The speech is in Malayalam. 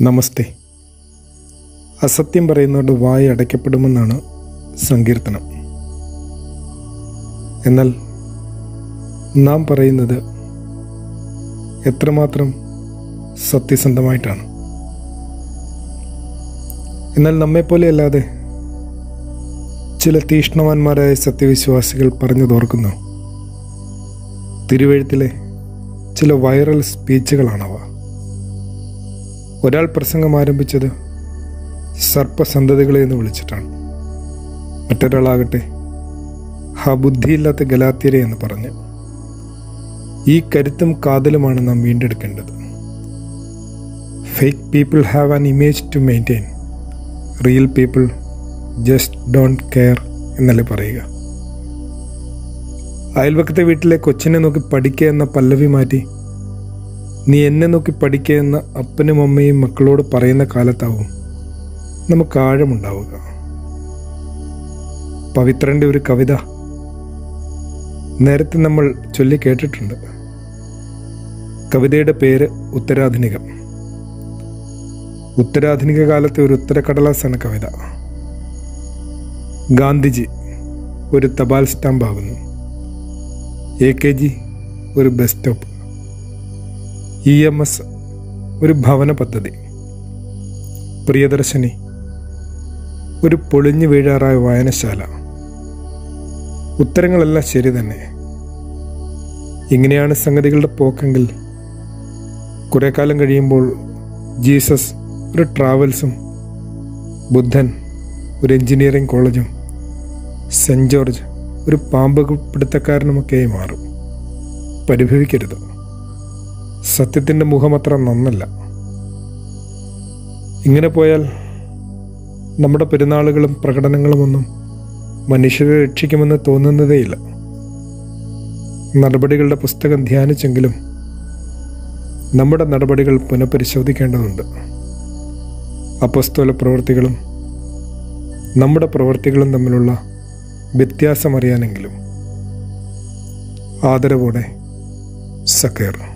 നമസ്തേ. അസത്യം പറയുന്നവരുടെ വായ അടയ്ക്കപ്പെടുമെന്നാണ് സങ്കീർത്തനം. എന്നാൽ നാം പറയുന്നത് എത്രമാത്രം സത്യസന്ധമായിട്ടാണ്. എന്നാൽ നമ്മെപ്പോലെയല്ലാതെ ചില തീഷ്ണവാന്മാരായ സത്യവിശ്വാസികൾ പറഞ്ഞു തോർക്കുന്നു തിരുവഴുത്തിലെ ചില വൈറൽ സ്പീച്ചുകളാണവ. ഒരാൾ പ്രസംഗം ആരംഭിച്ചത് സർപ്പസന്തതികളെ എന്ന് വിളിച്ചിട്ടാണ്. മറ്റൊരാളാകട്ടെ ആ ബുദ്ധിയില്ലാത്ത ഗലാത്യരെ എന്ന് പറഞ്ഞ്. ഈ കരുത്തും കാതലുമാണ് നാം വീണ്ടെടുക്കേണ്ടത്. Fake people have an image to maintain real people just don't care എന്നല്ലേ പറയുക. അയൽവക്കത്തെ വീട്ടിലെ കൊച്ചിനെ നോക്കി പഠിക്കുക എന്ന പല്ലവി മാറ്റി നീ എന്നെ നോക്കി പഠിക്കുകയെന്ന് അപ്പനും അമ്മയും മക്കളോട് പറയുന്ന കാലത്താവും നമുക്ക് ആഴമുണ്ടാവുക. പവിത്രന്റെ ഒരു കവിത നേരത്തെ നമ്മൾ ചൊല്ലി കേട്ടിട്ടുണ്ട്. കവിതയുടെ പേര് ഉത്തരാധുനികം. ഉത്തരാധുനിക കാലത്തെ ഒരു ഉത്തരക്കടലാസാണ് കവിത. ഗാന്ധിജി ഒരു തപാൽ സ്റ്റാമ്പ് ആകുന്നു എ കെ ജി ഒരു bus stop. E M S ഒരു ഭവന പദ്ധതി. പ്രിയദർശിനി ഒരു പൊളിഞ്ഞു വീഴാറായ വായനശാല. ഉത്തരങ്ങളെല്ലാം ശരി തന്നെ. ഇങ്ങനെയാണ് സംഗതികളുടെ പോക്കെങ്കിൽ കുറെ കാലം കഴിയുമ്പോൾ ജീസസ് ഒരു ട്രാവൽസും ബുദ്ധൻ ഒരു എഞ്ചിനീയറിംഗ് കോളേജും സെന്റ് ജോർജ് ഒരു പാമ്പ് പിടുത്തക്കാരനുമൊക്കെയായി മാറും. പരിഭവിക്കരുത്. സത്യത്തിന്റെ മുഖം അത്ര നന്നല്ല. ഇങ്ങനെ പോയാൽ നമ്മുടെ പെരുന്നാളുകളും പ്രകടനങ്ങളുമൊന്നും മനുഷ്യരെ രക്ഷിക്കുമെന്ന് തോന്നുന്നതേയില്ല. നടപടികളുടെ പുസ്തകം ധ്യാനിച്ചെങ്കിലും നമ്മുടെ നടപടികൾ പുനഃപരിശോധിക്കേണ്ടതുണ്ട്. അപ്പസ്തോല പ്രവൃത്തികളും നമ്മുടെ പ്രവൃത്തികളും തമ്മിലുള്ള വ്യത്യാസമറിയാനെങ്കിലും ആദരവോടെ സക്കേർ